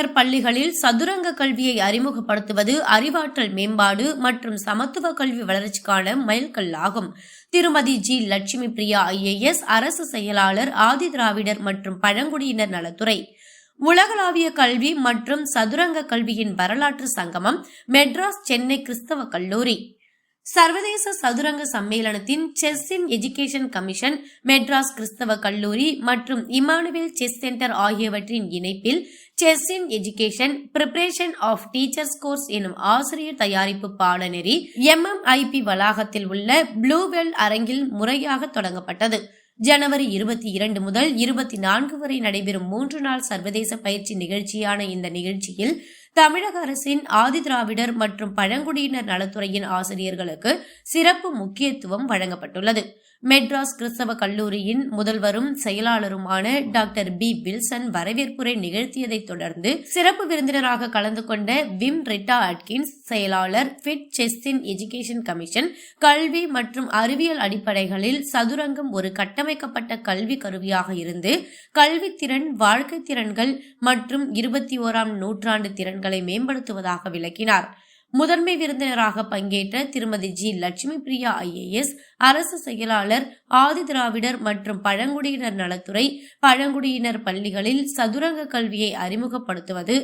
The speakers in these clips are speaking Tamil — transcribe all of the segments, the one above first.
பழங்குடியினர் பள்ளிகளில் சதுரங்க கல்வியை அறிமுகப்படுத்துவது அறிவாற்றல் மேம்பாடு மற்றும் சமத்துவ கல்வி வளர்ச்சிக்கான மைல்கல்லாகும். திருமதி ஜி. லட்சுமி பிரியா ஐஏஎஸ் அரசு செயலாளர் ஆதி திராவிடர் மற்றும் பழங்குடியினர் நலத்துறை. உலகளாவிய கல்வி மற்றும் சதுரங்க கல்வியின் வரலாற்று சங்கமம் மெட்ராஸ் சென்னை கிறிஸ்தவ கல்லூரி. சர்வதேச சதுரங்க சம்மேளனத்தின் chess in education commission Madras கிறிஸ்தவ கல்லூரி மற்றும் இமானுவேல் செஸ் சென்டர் ஆகியவற்றின் இணைப்பில் chess in education preparation of teachers course எனும் ஆசிரியர் தயாரிப்பு பாடநெறி எம்எம்ஐபி வளாகத்தில் உள்ள ப்ளூவெல் அரங்கில் முறையாக தொடங்கப்பட்டது. ஜனவரி இருபத்தி இரண்டு முதல் இருபத்தி நான்கு வரை நடைபெறும் மூன்று நாள் சர்வதேச பயிற்சி நிகழ்ச்சியான இந்த நிகழ்ச்சியில் தமிழக அரசின் ஆதிதிராவிடர் மற்றும் பழங்குடியினர் நலத்துறையின் ஆசிரியர்களுக்கு சிறப்பு முக்கியத்துவம் வழங்கப்பட்டுள்ளது. மெட்ராஸ் கிறிஸ்தவ கல்லூரியின் முதல்வரும் செயலாளருமான டாக்டர் பி. வில்சன் வரவேற்புரை நிகழ்த்தியதைத் தொடர்ந்து சிறப்பு விருந்தினராக கலந்து கொண்ட விம் ரிட்டா அட்கின்ஸ் செயலாளர் FIDE chess in education commission கல்வி மற்றும் அறிவியல் அடிப்படைகளில் சதுரங்கம் ஒரு கட்டமைக்கப்பட்ட கல்வி கருவியாக இருந்து கல்வித்திறன் வாழ்க்கை திறன்கள் மற்றும் இருபத்தி ஓராம் நூற்றாண்டு திறன் திறன்களை மேம்படுத்துவதாக விளக்கினார். முதன்மை விருந்தினராக பங்கேற்ற திருமதி ஜி. லட்சுமி பிரியா ஐஏஎஸ் அரசு செயலாளர் ஆதி திராவிடர் மற்றும் பழங்குடியினர் நலத்துறை பழங்குடியினர் பள்ளிகளில் சதுரங்க கல்வியை அறிமுகப்படுத்துவது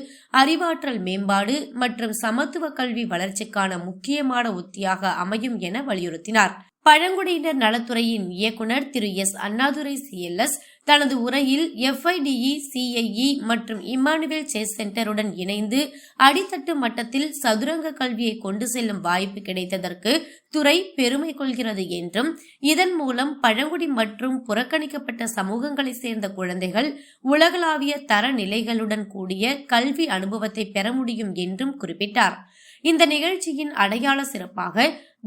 அறிவாற்றல் மேம்பாடு மற்றும் சமத்துவ கல்வி வளர்ச்சிக்கான முக்கியமான உத்தியாக அமையும் என வலியுறுத்தினார். பழங்குடியினர் நலத்துறையின் இயக்குனர் திரு. எஸ். அண்ணாதுரை சிஎல்எஸ் தனது உரையில் எஃப்ஐடிஇ சிஐஇ மற்றும் இமானுவேல் செஸ் சென்டருடன் இணைந்து அடித்தட்டு மட்டத்தில் சதுரங்க கல்வியை கொண்டு செல்லும் வாய்ப்பு கிடைத்ததற்கு துறை பெருமை கொள்கிறது என்றும் இதன் மூலம் பழங்குடி மற்றும் புறக்கணிக்கப்பட்ட சமூகங்களை சேர்ந்த குழந்தைகள் உலகளாவிய தரநிலைகளுடன் கூடிய கல்வி அனுபவத்தை பெற முடியும் என்றும் குறிப்பிட்டார். இந்த நிகழ்ச்சியின் அடையாள சிறப்பாக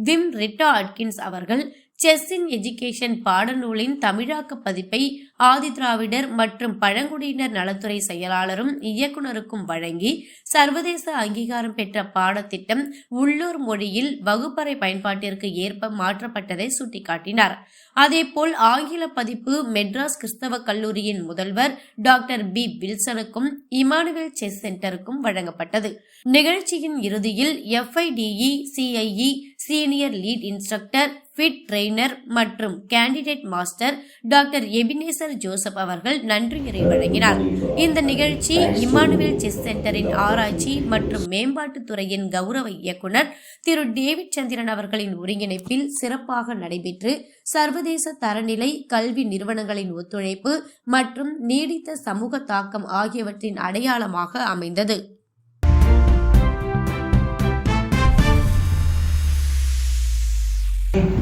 விம் ரிட்டா அட்கின்ஸ் அவர்கள் செஸ் இன் எஜுகேஷன் பாடநூலின் தமிழாக்க பதிப்பை ஆதிதிராவிடர் மற்றும் பழங்குடியினர் நலத்துறை செயலாளரும் இயக்குனருக்கும் வழங்கி சர்வதேச அங்கீகாரம் பெற்ற பாடத்திட்டம் உள்ளூர் மொழியில் வகுப்பறை பயன்பாட்டிற்கு ஏற்ப மாற்றப்பட்டதை சுட்டிக்காட்டினார். அதேபோல் ஆங்கில பதிப்பு மெட்ராஸ் கிறிஸ்தவ கல்லூரியின் முதல்வர் டாக்டர் பி. வில்சனுக்கும் இமானுவேல் செஸ் சென்டருக்கும் வழங்கப்பட்டது. நிகழ்ச்சியின் இறுதியில் FIDE CIE senior lead instructor fit trainer மற்றும் candidate master doctor Ebenezer Joseph அவர்கள் நன்றியுரை வழங்கினார் இந்த நிகழ்ச்சி இம்மானுவேல் செஸ் சென்டரின் ஆராய்ச்சி மற்றும் மேம்பாட்டுத் துறையின் கௌரவ இயக்குனர் திரு டேவிட் சந்திரன் அவர்களின் ஒருங்கிணைப்பில் சிறப்பாக நடைபெற்று சர்வதேச தரநிலை கல்வி நிறுவனங்களின் ஒத்துழைப்பு மற்றும் நீடித்த சமூக தாக்கம் ஆகியவற்றின் அடையாளமாக அமைந்தது.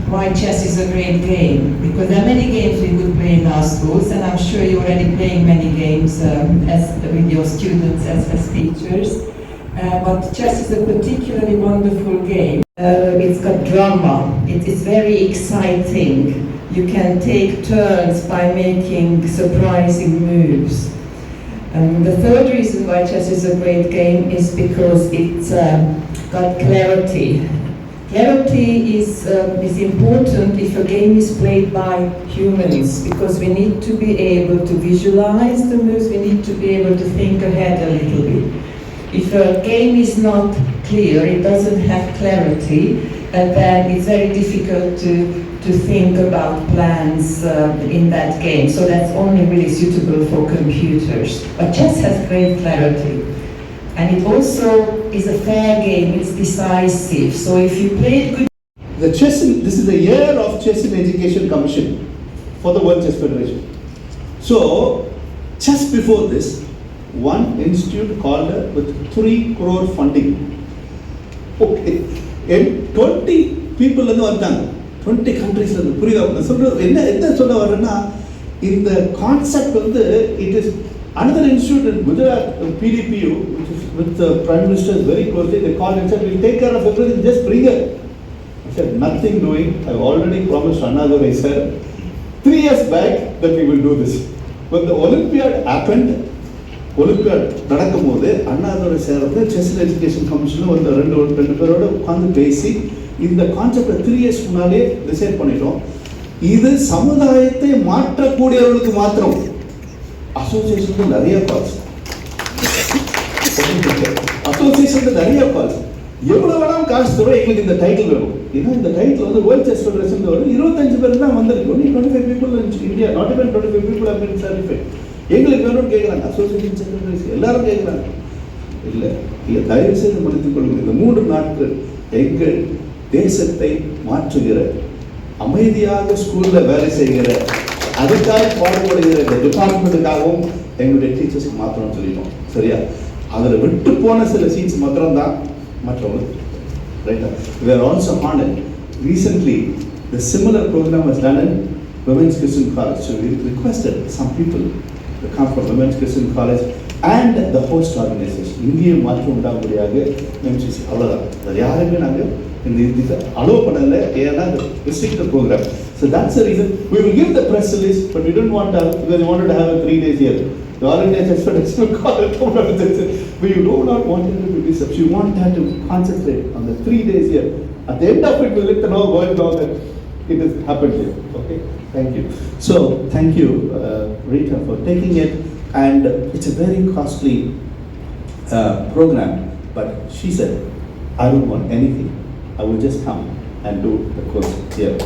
Why chess is a great game because there are many games we could play in our schools and I'm sure you're already playing many games um, as, with your students as, as teachers. Uh, but chess is a particularly wonderful game. Uh, it's got drama, it is very exciting. You can take turns by making surprising moves. Um, the third reason why chess is a great game is because it's um, got clarity. Clarity is, uh, is important if a game is played by humans because we need to be able to visualize the moves, we need to be able to think ahead a little bit. If a game is not clear, it doesn't have clarity, and then it's very difficult to, to think about plans uh, in that game. So that's only really suitable for computers. But chess has great clarity. And it also is a fair game, it's decisive. So if you play it good, The chess, in, this is the year of Chess in Education Commission for the World Chess Federation. So, just before this, one institute called her with three crore funding. Okay, and 20 people வந்து வந்தாங்க 20 countries வந்து புரியுதா நான் சொல்றது என்ன என்ன சொல்ல வர்றேன்னா இந்த கான்செப்ட் வந்து it is another institute in Gujarat, uh, PDPU, which is with the Prime Minister is very closely, they called and said, we'll take care of everything, just bring her. I said, nothing doing. I've already promised Annadurai sir, three years back that we will do this. When the Olympiad happened, Olympiad நடக்கும்போது அண்ணாதுரை சார் வந்து செஸ் எஜுகேஷன் கமிஷனில் வந்து ரெண்டு ரெண்டு பேரோட உட்காந்து பேசி இந்த கான்செப்டை த்ரீ இயர்ஸ் முன்னாலே டிசைட் பண்ணிட்டோம் இது சமுதாயத்தை மாற்றக்கூடியவர்களுக்கு மாத்திரம் அசோசியேஷனுக்கு நிறைய கால்ஸ் அசோசியேஷனுக்கு நிறைய கால்ஸ் எவ்வளவு வேணாலும் காசு தரும் எங்களுக்கு இந்த டைட்டில் வேணும். ஏன்னா இந்த டைட்டில் வந்து வேர்ல்ட் செஸ் ஃபெடரேஷன் வரும் இருபத்தஞ்சு பேர் தான் வந்திருக்கு. Only twenty five people India not even twenty five people அப்படின்னு been எங்களுக்கு வேணும்னு கேட்குறாங்க அசோசியேஷன் செக்ரட்டரிஸ் எல்லாரும் கேட்குறாங்க இல்லை இல்லை தயவு செய்து முடித்துக் கொள்ளுங்கள். இந்த மூன்று நாட்கள் எங்கள் தேசத்தை மாற்றுகிற அமைதியாக ஸ்கூலில் வேலை செய்கிற அதுக்காக பாடுபடுகிற இந்த டிபார்ட்மெண்ட்டுக்காகவும் எங்களுடைய டீச்சர்ஸ்க்கு மாற்றணும்னு சொல்லிட்டோம் சரியா அதில் விட்டு போன சில சீட்ஸ் மாத்திரம்தான் மற்றவங்களுக்கு ரைட்டா where also haven't recently the similar programme was done in Women's Christian College. So we requested some people to come from Women's Christian College and the host organization. இந்திய மாற்றம் உண்டாகும்படியாக எம்சிசி அவ்வளோதான் அது யாருமே நாங்கள் இந்த இதுக்கு அலோவ் பண்ணலை ஏன்னா restricted programme So that's the reason. We will give the press release, but we didn't want to, because we wanted to have a three days here. The holidays, I said, call it We do not want it to be deceptive. You want that to concentrate on the three days here. At the end of it, we let the whole world know that it has happened here. Okay? Thank you. So, thank you, uh, Rita, for taking it. And it's a very costly uh, program, but she said, I don't want anything. I will just come and do the course here.